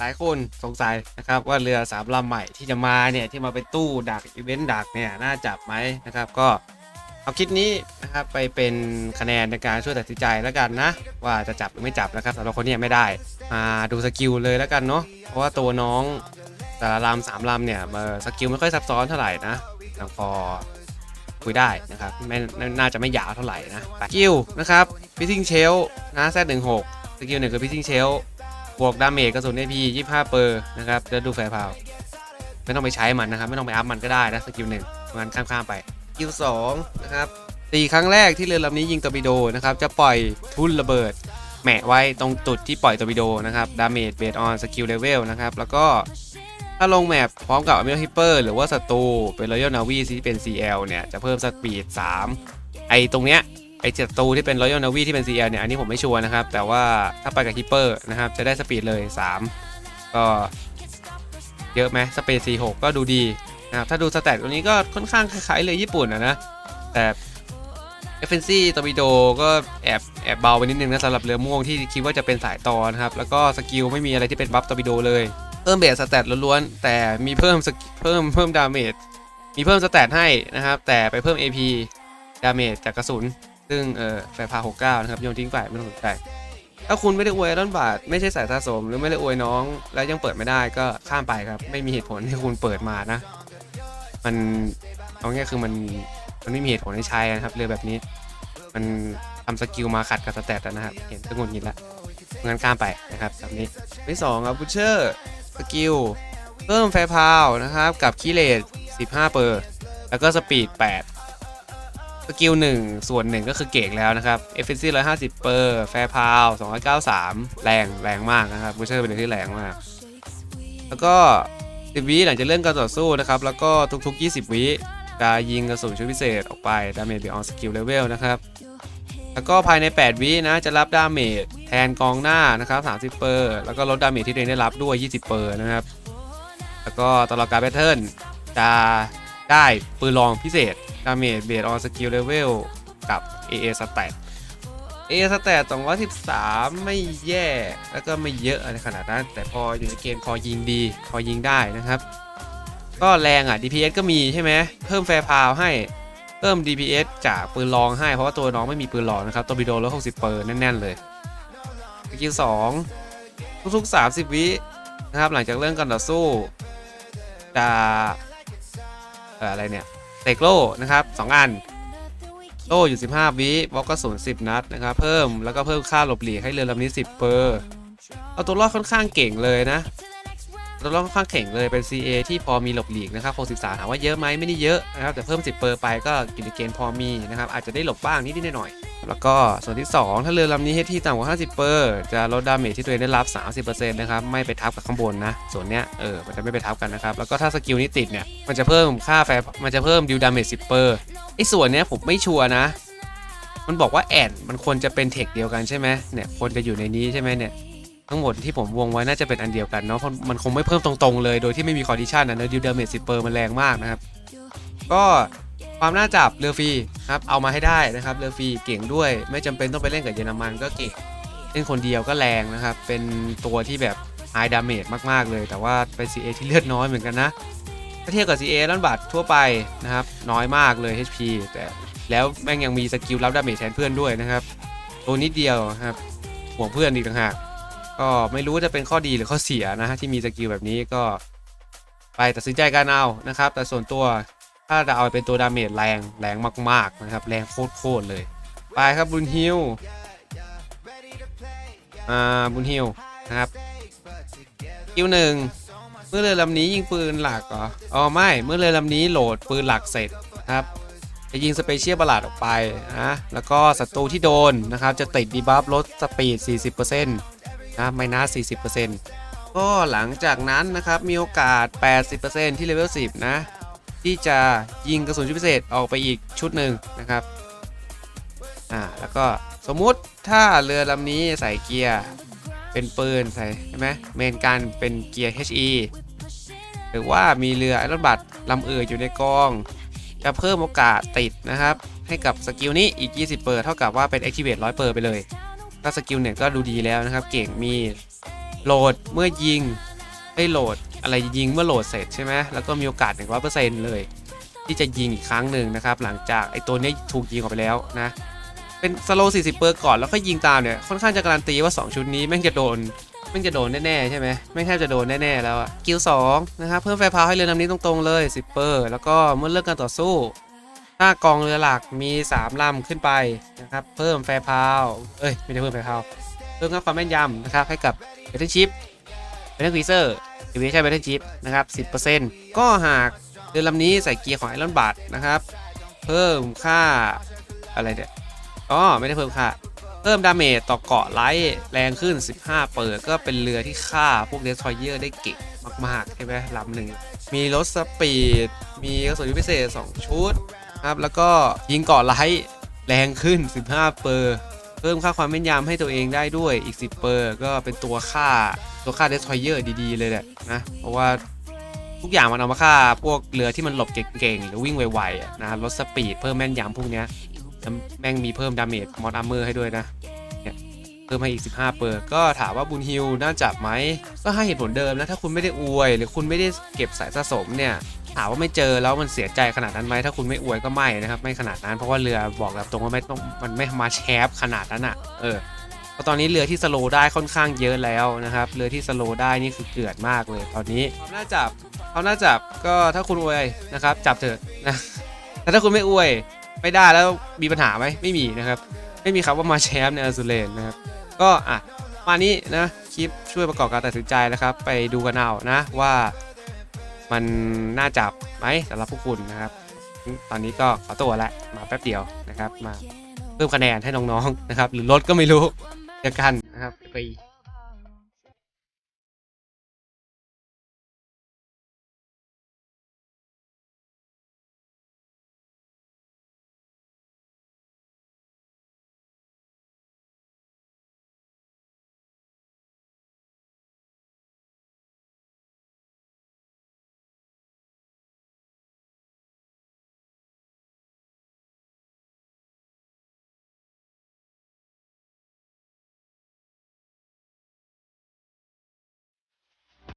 หลายคนสงสัยนะครับว่าเรือสามลำใหม่ที่จะมาเนี่ยที่มาเป็นตู้ดักอีเวนต์ดักเนี่ยน่าจับไหมนะครับก็เอาคลิปนี้นะครับไปเป็นคะแนนในการช่วยตัดสินใจแล้วกันนะ ว่าจะจับหรือไม่จับนะครับสำหรับคนที่ยังไม่ได้มาดูสกิลเลยแล้วกันเนาะเพราะว่าตัวน้องแต่ละลำสามลำเนี่ยเอ่อสกิลไม่ค่อยซับซ้อนเท่าไหร่นะยังพอคุยได้นะครับไม่น่าจะไม่ยาวเท่าไหร่นะสกิลนะครับพิซิ่งเชลนะแซดหนึ่งหกสกิลหนึ่งคือพิซิ่งเชล บวกดาเมจกระสุน AP 25 เปอร์นะครับแล้วดูแฟร์พาวไม่ต้องไปใช้มันนะครับ ไม่ต้องไปอัพมันก็ได้นะสกิลหนึ่งงั้นข้ามๆไปสกิลสองนะครับตีครั้งแรกที่เรือลำนี้ยิงตอร์ปิโดนะครับจะปล่อยทุ่นระเบิดแหมะไว้ตรงจุดที่ปล่อยตอร์ปิโดนะครับดาเมจเบสออนสกิลเลเวลนะครับแล้วก็ถ้าลงแมปพร้อมกับอเม r ฮิปเปอร์หรือว่าศัตรูเป็นรอยัลนาวีที่เป็น CL เนี่ยจะเพิ่มสปีด 3 ไอตรงเนี้ย ไอศัตรูที่เป็นรอยัลนาวีที่เป็น CL เนี่ย อันนี้ผมไม่ชัวร์นะครับ แต่ว่าถ้าไปกับฮิปเปอร์นะครับ จะได้สปีดเลย 3 ก็เยอะไหมสเปซ46 ก็ดูดีนะครับ ถ้าดูสแตทตรงนี้ก็ค่อนข้างคล้ายๆเลยญี่ปุ่นนะนะ แต่เอฟเฟนซี่ตอร์ปิโดก็แอบแอบเบาไปนิดนึงนะสำหรับเรือม่วงที่คิดว่าจะเป็นสายตอนะครับ แล้วก็สกิลไม่มีอะไรที่เป็นบัฟตอร์ปิโดเลยเพิ่มเบสสแตทล้วนๆแต่มีเพิ่มเพิ่มเพิ่มดาเมจมีเพิ่มสแตทให้นะครับ แต่ไปเพิ่ม AP ดาเมจจากกระสุน ซึ่งเออแฟร์พา69นะครับโยนทิ้งไปไม่ต้องสนใจถ้าคุณไม่ได้อวยร้อนบาทไม่ใช่สายสะสม หรือไม่ได้อวยน้อง แล้วยังเปิดไม่ได้ก็ข้ามไปครับ ไม่มีเหตุผลที่คุณเปิดมานะ มันเอาง่ายคือมันมันไม่มีเหตุผลให้ใช้นะครับเรือแบบนี้ มันทำสกิลมาขัดกับสแตทนะครับเห็นก็งุนงิดละงั้นข้ามไปนะครับแบบนี้ที่สองครับบูเชอร์สกิลเพิ่มแฟร์พาวนะครับกับคีเลต15 เปอร์ แล้วก็สปีด8 กิล1 ส่วน 1 ก็คือเก่งแล้วนะครับเอฟเฟนซี150 เปอร์ แฟร์พาว 293 แรง แรงมากนะครับบูเชอร์เป็นเลืองที่แรงมาก แล้วก็10วิหลังจากเริ่มการต่อสู้นะครับ แล้วก็ทุกๆ 20 วิจะยิงกระสุนชุดพิเศษออกไป ดาเมจเบออนสกิลเลเวลนะครับ แล้วก็ภายใน 8 วินะ จะรับดาเมจแทนกองหน้านะครับ 30 เปอร์ แล้วก็ลดดาเมจที่ตัวเองได้รับด้วย 20 เปอร์นะครับ แล้วก็ตลอดการแพทเทิร์นจะ ได้ปืนรองพิเศษดาเมจเบสออนสกิลเลเวลกับ AA Stat AA Stat 213 ไม่แย่ แล้วก็ไม่เยอะอะไรขนาดนั้น แต่พออยู่ในเกมพอยิงดี พอยิงได้นะครับ ก็แรงอะ DPS ก็มีใช่ไหม เพิ่มแฟร์พาวให้ เพิ่ม DPS จากปืนรองให้ เพราะว่าตัวน้องไม่มีปืนรองนะครับ ตัวบิโดลด60 เปอร์แน่น ๆ เลยสกิล2ทุกๆ 30 วินะครับ หลังจากเริ่มการต่อสู้จะ อ่ออะไรเนี่ยเตกโล่นะครับ2อันโล่อยู่ 15 วิบล็อกกระสุน10 นัดนะครับ เพิ่มแล้วก็เพิ่มค่าหลบหลีกให้เรือลำนี้ 10 เปอร์ เอาตัวรอดค่อนข้างเก่งเลยนะ ตัวรอดค่อนข้างเก่งเลยเป็น CA ที่พอมีหลบหลีกนะครับ63ถามว่าเยอะไหมไม่ได้เยอะนะครับแต่เพิ่ม 10 เปอร์ไปก็กินเกณฑ์พอมีนะครับอาจจะได้หลบบ้างนิดๆหน่อยๆแล้วก็ส่วนที่ 2 ถ้าเรือลำนี้เฮดที่ต่ำกว่า 50 เปอร์จะลดดาเมจที่ตัวเองได้รับ 30%นะครับไม่ไปทับกับข้างบนนะส่วนเนี้ยเออมันจะไม่ไปทับกันนะครับแล้วก็ถ้าสกิลนี้ติดเนี่ยมันจะเพิ่มค่าแฟร์มันจะเพิ่มดิวดาเมจ10 เปอร์ไอ้ส่วนเนี้ยผมไม่ชัวร์นะมันบอกว่าแอนมันควรจะเป็นเทคเดียวกันใช่ไหมเนี่ยควรจะอยู่ในนี้ใช่ไหมเนี่ย ทั้งหมดที่ผมวงไว้น่าจะเป็นอันเดียวกันเนาะเพราะมันคงไม่เพิ่มตรงๆเลยโดยที่ไม่มีคอนดิชันนะเนอะดิวดาเมจสิเปอร์มันแรงมากนะครับ ก็ความน่าจับเรือฟรีครับเอามาให้ได้นะครับเรือฟรีเก่งด้วย ไม่จำเป็นต้องไปเล่นกับเยอรมันก็เก่งเล่นคนเดียวก็แรงนะครับ เป็นตัวที่แบบไฮดาเมจมากๆเลย แต่ว่าเป็น CA ที่เลือดน้อยเหมือนกันนะถ้าเทียบกับ CA ล้านบาททั่วไปนะครับน้อยมากเลย HP แต่แล้วแม่งยังมีสกิลรับดาเมจแทนเพื่อนด้วยนะครับ ตัวนิดเดียวครับห่วงเพื่อนอีกต่างหาก ก็ไม่รู้จะเป็นข้อดีหรือข้อเสียนะฮะที่มีสกิลแบบนี้ก็ไปตัดสินใจกันเอานะครับ แต่ส่วนตัวถ้าจะเอาเป็นตัวดาเมจแรงแรงมากๆนะครับ แรงโคตรๆเลย ไปครับบุญฮิวอ่าบุญฮิวนะครับกิลหนึ่งเมื่อเรือลำนี้ยิงปืนหลักเหรออ๋อไม่เมื่อเรือลำนี้โหลดปืนหลักเสร็จนะครับจะยิงสเปเชียลบลาดออกไปนะแล้วก็ศัตรูที่โดนนะครับ จะติดดีบัฟลดสปีด 40% นะไมนัส40%ก็หลังจากนั้นนะครับมีโอกาส 80%ที่เลเวล10 นะ ที่จะยิงกระสุนชุดพิเศษออกไปอีกชุดหนึ่งนะครับอ่าแล้วก็สมมุติถ้าเรือลำนี้ใส่เกียร์เป็นปืนใส่ใช่ไหมเมนการเป็นเกียร์ HE หรือว่ามีเรือไอรอนบัตลำอื่นอยู่ในกอง จะเพิ่มโอกาสติดนะครับ ให้กับสกิลนี้อีก 20 เปอร์เท่ากับว่าเป็น Activate 100 เปอร์ไปเลย ก็สกิลเนี่ยก็ดูดีแล้วนะครับ เก่งมีโหลดเมื่อยิงได้โหลดอะไรยิงเมื่อโหลดเสร็จใช่ไหมแล้วก็มีโอกาส 100%เลย ที่จะยิงอีกครั้งหนึ่งนะครับ หลังจากไอ้ตัวนี้ถูกยิงออกไปแล้วนะ เป็นสโลว์40 เปอร์ก่อนแล้วก็ยิงตามเนี่ย ค่อนข้างจะการันตีว่า 2 ชุดนี้แม่งจะโดนแม่งจะโดนแน่ๆใช่ไหมแม่งแทบจะโดนแน่ๆแล้วอะกิลสองนะครับเพิ่มไฟพาวให้เรือลำนี้ตรงๆเลย 10 เปอร์แล้วก็เมื่อเลิกการต่อสู้ ถ้ากองเรือหลักมี3ลำขึ้นไปนะครับ เพิ่มแฟร์พาว เอ้ย ไม่ได้เพิ่มแฟร์พาว เพิ่มความแม่นยำนะครับ ให้กับเบทเทิลชิปเบทเทิลควีเซอร์หรือไม่ใช่เบทเทิลชิปนะครับ 10%ก็หากเรือลำนี้ใส่เกียร์ของไอรอนบัตนะครับ เพิ่มค่าอะไรเนี่ยอ๋อไม่ได้เพิ่มค่า เพิ่มดาเมจต่อเกาะไลท์แรงขึ้น 15 เปิดก็เป็นเรือที่ฆ่าพวกเดสทอยเยอร์ได้เก่งมากๆใช่ไหมลำหนึ่งมีรถสปีด มีกระสุนพิเศษ 2 ชุด ครับ แล้วก็ยิงเกาะไลท์แรงขึ้น 15 เปอร์ เพิ่มค่าความแม่นยำให้ตัวเองได้ด้วยอีก 10 เปอร์ ก็เป็นตัวฆ่าตัวฆ่าเดสทอยเยอร์ดี ๆ เลยแหละนะ เพราะว่าทุกอย่างมันเอามาฆ่าพวกเรือที่มันหลบเก่งๆ หรือวิ่งไวๆอะนะรถสปีดเพิ่มแม่นยำพวกเนี้ยแม่งมีเพิ่มดาเมจมอดอาร์เมอร์ให้ด้วยนะเพิ่มให้อีก 15 เปอร์ก็ถามว่าบุญฮิลน่าจับไหมก็ให้เหตุผลเดิมนะถ้าคุณไม่ได้อวย หรือคุณไม่ได้เก็บสายสะสมเนี่ยามว่าไม่เจอแล้วมันเสียใจขนาดนั้นไหมถ้าคุณไม่อวยก็ไม่นะครับไม่ขนาดนั้นเพราะว่าเรือบอกแบบตรงว่าไม่ต้องมันไม่มาแชฟขนาดนั้นอะเออเพราะตอนนี้เรือที่สโลได้ค่อนข้างเยอะแล้วนะครับเรือที่สโลได้นี่คือเกือดมากเลยตอนนี้เขาน่าจับเขาน่าจับก็ถ้าคุณอวยนะครับจับเถอะนะแต่ถ้าคุณไม่อวยไม่ได้แล้วมีปัญหาไหมไม่มีนะครับ ไม่มีคำว่ามาแชฟในอาซูเลนนะครับก็อะมานี้นะคลิปช่วยประกอบการตัดสินใจนะครับ ไปดูกันเอานะว่า มันน่าจับไหมสำหรับพวกคุณนะครับ ตอนนี้ก็ขอตัวละมาแป๊บเดียวนะครับ มาเพิ่มคะแนนให้น้องๆนะครับ หรือลดก็ไม่รู้เจอกันนะครับไป